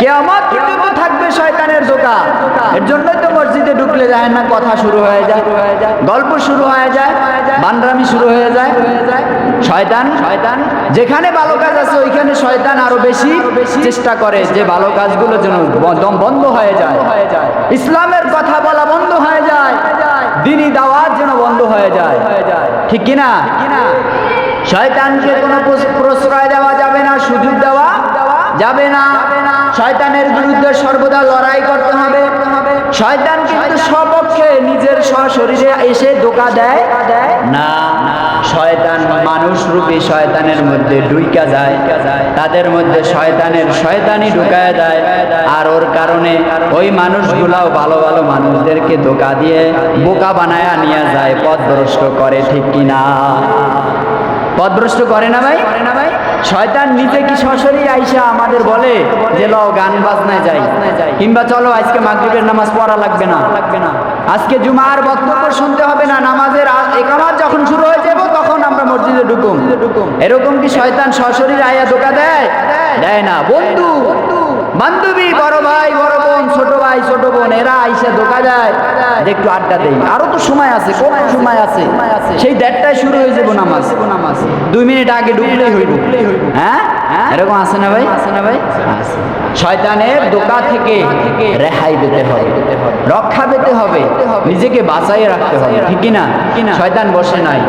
কেয়ামত পর্যন্ত থাকবে শয়তানের দোকা এর জন্যই তো মসজিদে ঢুকলে যায় না, কথা শুরু হয়ে যায়, গল্প শুরু হয়ে যায় বান্ডরামি শুরু হয়ে যায়। শয়তান শয়তান যেখানে ভালো কাজ আছে, ওইখানে শয়তান আরও বেশি চেষ্টা করে যে ভালো কাজগুলো যেন বন্ধ হয়ে যায়। ইসলামের কথা বলা বন্ধ হয়ে যায়, দিনই দাওয়াত যেন বন্ধ হয়ে যায়। ঠিক কিনা? শয়তানকে কোনো প্রশ্রয় দেওয়া যাবে না, সুযোগ দেওয়া যাবে না। শয়তানের বিরুদ্ধে সর্বদা লড়াই করতে হবে। শয়তান কিন্তু স্বপক্ষে নিজের সশরীরে এসে ধোকা দেয়। না, শয়তান মানুষ রূপী শয়তানের মধ্যে ডুইকা যায়। তাদের মধ্যে শয়তানের শয়তানি ঢুকায় দেয়। আর ওর কারণে ওই মানুষগুলাও ভালো ভালো মানুষদেরকে ধোকা দিয়ে বোকা বানায়া নিয়ে যায় পথভ্রষ্ট করে, ঠিক কিনা? পথভ্রষ্ট করে না ভাই করে না ভাই? শয়তান নিজে কি সশরী আইসা আমাদের বলে যে ল গান বাজনায় যাই। কিংবা, চলো, আজকে মাগরিবের নামাজ পড়া লাগবে না। লাগবে না আজকে জুমার বক্তব্য শুনতে হবে না, নামাজের একামাত যখন শুরু হয়ে যাব, তখন আমরা মসজিদে ঢুকুম। এরকম কি শয়তান সশরীর আয়া ধোকা দেয়? দেয় না। বন্ধু বান্ধবী, বড় ভাই, বড় বোন, ছোট ভাই, ছোট বোন, এরা আইসা ধোকা দেয়। যে একটু আড্ডা দেই। আরও তো সময় আছে কোন সময় আছে? সেই দেড়টায় শুরু হয়ে যাব নামাজ। নামাজ দুই মিনিট আগে ঢুকলেই হইব। হ্যাঁ? এরকম আছে না ভাই? আছে না ভাই। শয়তানের দোকা থেকে রেহাই পেতে হবে। রক্ষা পেতে হবে। নিজেকে বাঁচাই রাখতে হবে। ঠিক না শয়তান বসে নাই।